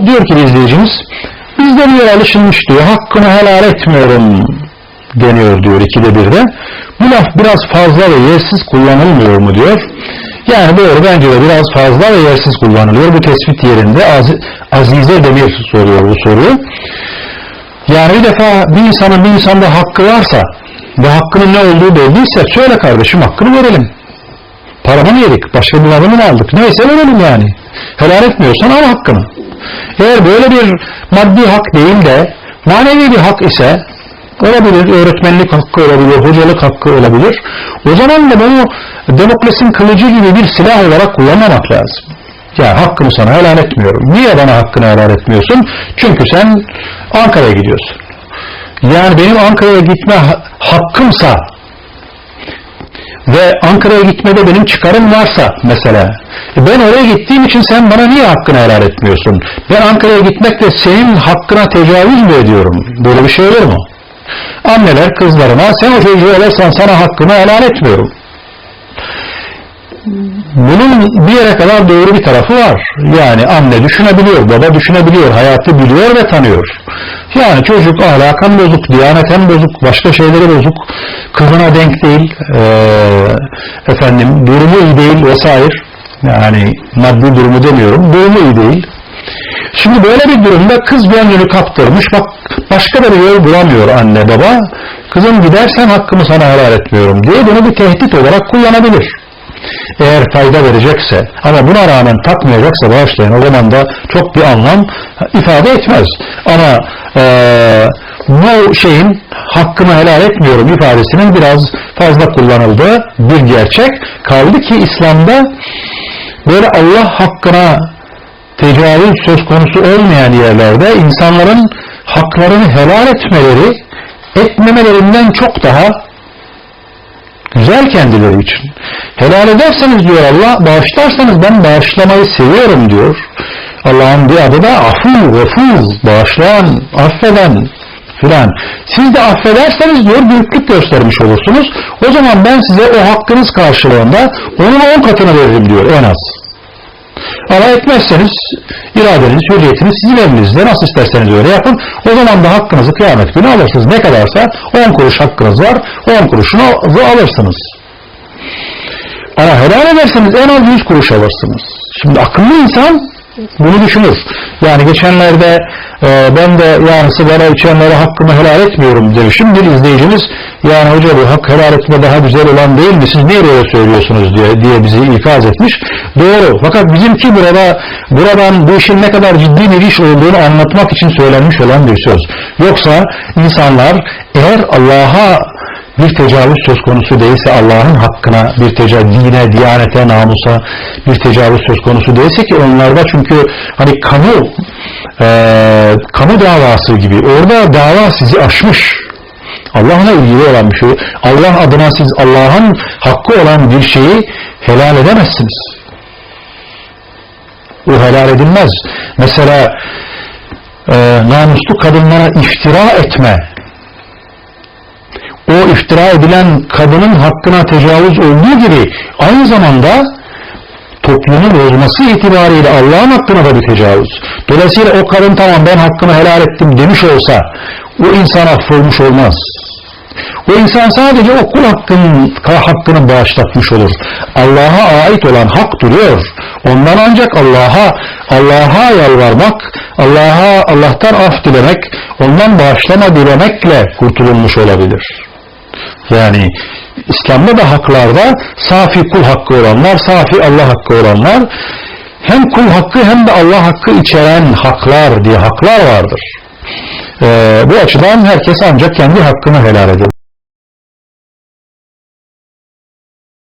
Diyor ki izleyicimiz, bizde diyor alışılmış diyor, hakkını helal etmiyorum deniyor diyor ikide birde. Bu laf biraz fazla ve yersiz kullanılmıyor mu diyor. Yani doğru bence de biraz fazla ve yersiz kullanılıyor. Bu tespit yerinde Az Azize Demir soruyor bu soruyu. Yani bir defa bir insanın bir insanda hakkı varsa ve hakkının ne olduğu belliyse söyle kardeşim hakkını verelim. Paramı mı yedik? Başka bir mı aldık? Neyse verelim yani. Helal etmiyorsan al hakkını. Eğer böyle bir maddi hak değil de manevi bir hak ise olabilir, öğretmenlik hakkı olabilir, hocalık hakkı olabilir. O zaman da bunu Demokles'in kılıcı gibi bir silah olarak kullanmamak lazım. Ya hakkımı sana helal etmiyorum. Niye bana hakkını helal etmiyorsun? Çünkü sen Ankara'ya gidiyorsun. Yani benim Ankara'ya gitme ha- hakkımsa ve Ankara'ya gitmede benim çıkarım varsa mesela e ben oraya gittiğim için sen bana niye hakkını helal etmiyorsun? Ben Ankara'ya gitmekle senin hakkına tecavüz mü ediyorum? Böyle bir şey olur mu? Anneler kızlarına sen o çocuğu alırsan sana hakkını helal etmiyorum. Bunun bir yere kadar doğru bir tarafı var. Yani anne düşünebiliyor, baba düşünebiliyor, hayatı biliyor ve tanıyor. Yani çocuk ahlakan bozuk, diyaneten bozuk, başka şeyleri bozuk, kızına denk değil, eee, efendim durumu iyi değil vesaire. Yani maddi durumu demiyorum, durumu iyi değil. Şimdi böyle bir durumda kız gönlünü kaptırmış, bak başka bir yol bulamıyor anne baba. Kızım gidersen hakkımı sana helal etmiyorum diye bunu bir tehdit olarak kullanabilir eğer fayda verecekse ama buna rağmen takmayacaksa bağışlayın o zaman da çok bir anlam ifade etmez. Ama eee, bu şeyin hakkımı helal etmiyorum ifadesinin biraz fazla kullanıldığı bir gerçek. Kaldı ki İslam'da böyle Allah hakkına tecavüz söz konusu olmayan yerlerde insanların haklarını helal etmeleri etmemelerinden çok daha güzel kendileri için. Helal ederseniz diyor Allah, bağışlarsanız ben bağışlamayı seviyorum diyor. Allah'ın bir adı da afu, vefuz, bağışlayan, affeden filan. Siz de affederseniz diyor büyüklük göstermiş olursunuz. O zaman ben size o hakkınız karşılığında onun on katını veririm diyor en az. Ama etmezseniz iradeniz, hürriyetiniz sizin elinizde nasıl isterseniz öyle yapın. O zaman da hakkınızı kıyamet günü alırsınız. Ne kadarsa 10 kuruş hakkınız var. 10 kuruşunu alırsınız. Ama helal ederseniz en az 100 kuruş alırsınız. Şimdi akıllı insan bunu düşünür. Yani geçenlerde e, ben de yani sigara içenlere hakkımı helal etmiyorum demişim. Bir izleyicimiz yani hoca bu hak helal etme daha güzel olan değil mi? Siz niye böyle söylüyorsunuz diye, diye bizi ikaz etmiş. Doğru. Fakat bizimki burada buradan bu işin ne kadar ciddi bir iş olduğunu anlatmak için söylenmiş olan bir söz. Yoksa insanlar eğer Allah'a bir tecavüz söz konusu değilse Allah'ın hakkına bir tecavüz, dine, diyanete, namusa bir tecavüz söz konusu değilse ki onlarda çünkü hani kamu e, kamu davası gibi orada dava sizi aşmış. Allah'la ilgili olan bir şey. Allah adına siz Allah'ın hakkı olan bir şeyi helal edemezsiniz. O helal edilmez. Mesela e, namuslu kadınlara iftira etme o iftira edilen kadının hakkına tecavüz olduğu gibi aynı zamanda toplumu bozması itibariyle Allah'ın hakkına da bir tecavüz. Dolayısıyla o kadın tamam ben hakkımı helal ettim demiş olsa o insan affolmuş olmaz. O insan sadece o kul hakkının, hakkını bağışlatmış olur. Allah'a ait olan hak duruyor. Ondan ancak Allah'a Allah'a yalvarmak, Allah'a Allah'tan af dilemek, ondan bağışlama dilemekle kurtulunmuş olabilir. Yani İslam'da da haklarda safi kul hakkı olanlar, safi Allah hakkı olanlar hem kul hakkı hem de Allah hakkı içeren haklar diye haklar vardır. Ee, bu açıdan herkes ancak kendi hakkını helal eder.